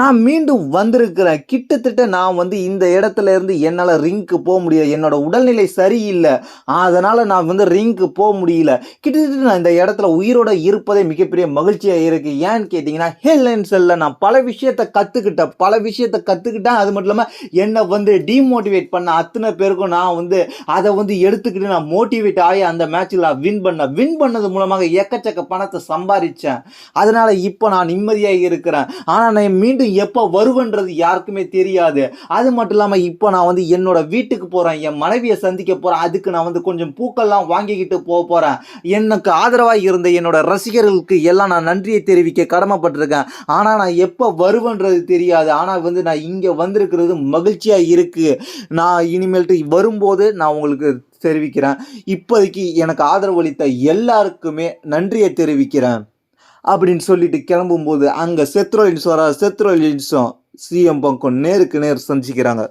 நான் மீண்டும் வந்திருக்கிறேன். கிட்டத்தட்ட நான் வந்து இந்த இடத்துல இருந்து என்னால் ரிங்க்கு போக முடியல. என்னோட உடல்நிலை சரியில்லை. அதனால் நான் வந்து ரிங்க்கு போக முடியல. கிட்டத்தட்ட நான் இந்த இடத்துல உயிரோட இருப்பதே மிகப்பெரிய மகிழ்ச்சியாக இருக்குது ஏன்னு கேட்டிங்கன்னா ஹெல் அண்ட் செல்ல நான் பல விஷயத்தை கற்றுக்கிட்டேன் பல விஷயத்தை கற்றுக்கிட்டேன் அது மட்டும் இல்லாமல் என்னை வந்து டீமோட்டிவேட் பண்ண அத்தனை பேருக்கும் நான் வந்து அதை வந்து எடுத்துக்கிட்டு நான் மோட்டிவேட் ஆகி அந்த மேட்ச்சில் நான் வின் பண்ணேன். வின் பண்ணது மூலமாக எக்கச்சக்க பணத்தை சம்பாதிச்சேன். அதனால் இப்போ நான் நிம்மதியாக இருக்கிறேன். ஆனால் நான் மீண்டும் எப்போ வருவேன்றது யாருக்குமே தெரியாது. அது மட்டும் இல்லாமல் இப்போ நான் வந்து என்னோட வீட்டுக்கு போகிறேன் என் மனைவியை சந்திக்க போகிறேன் அதுக்கு நான் வந்து கொஞ்சம் பூக்கள்லாம் வாங்கிக்கிட்டு போக போகிறேன் எனக்கு ஆதரவாக இருந்த என்னோட ரசிகர்களுக்கு எல்லாம் நான் நன்றியை தெரிவிக்க கடமைப்பட்டிருக்கேன். ஆனால் நான் எப்போ வருவேன்றது தெரியாது. ஆனால் வந்து நான் இங்கே வந்திருக்கிறது மகிழ்ச்சியாக இருக்குது நான் இனிமேல்ட்டு வரும்போது நான் உங்களுக்கு தெரிவிக்கிறேன். இப்போதைக்கு எனக்கு ஆதரவு அளித்த எல்லாருக்குமே நன்றியை தெரிவிக்கிறேன். அப்படின்னு சொல்லிட்டு கிளம்பும்போது அங்கே செத்ரோலின்ஸ் வர செத்ரோலின்ஸும் சிஎம் பங்கும் நேருக்கு நேர் சந்திக்கிறாங்க.